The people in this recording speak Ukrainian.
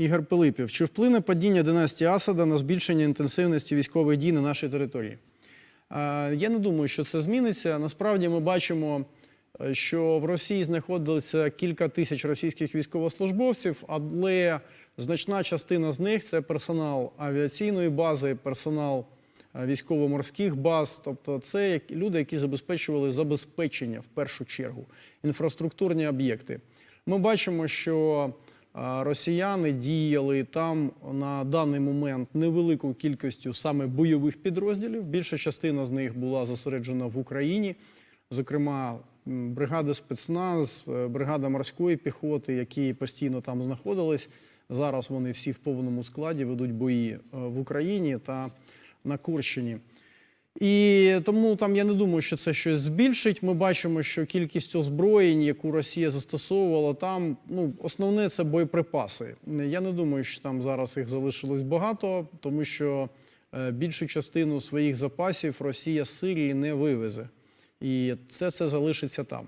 Ігор Пилипів. Чи вплине падіння династії Асада на збільшення інтенсивності військових дій на нашій території? Я не думаю, що це зміниться. Насправді ми бачимо, е, що в Росії знаходилося кілька тисяч російських військовослужбовців, але значна частина з них це персонал авіаційної бази, персонал е, військово-морських баз. Тобто це люди, які забезпечували забезпечення в першу чергу, інфраструктурні об'єкти. Ми бачимо, що росіяни діяли там на даний момент невеликою кількістю саме бойових підрозділів. Більша частина з них була зосереджена в Україні, зокрема бригада спецназ, е, бригада морської піхоти, які постійно там знаходились. Зараз вони всі в повному складі ведуть бої е, в Україні та на Курщині. І тому там я не думаю, що це щось збільшить. Ми бачимо, що кількість озброєнь, яку Росія застосовувала, там ну основне це боєприпаси. Я не думаю, що там зараз їх залишилось багато, тому що е, більшу частину своїх запасів Росія з Сирії не вивезе, і це все залишиться там.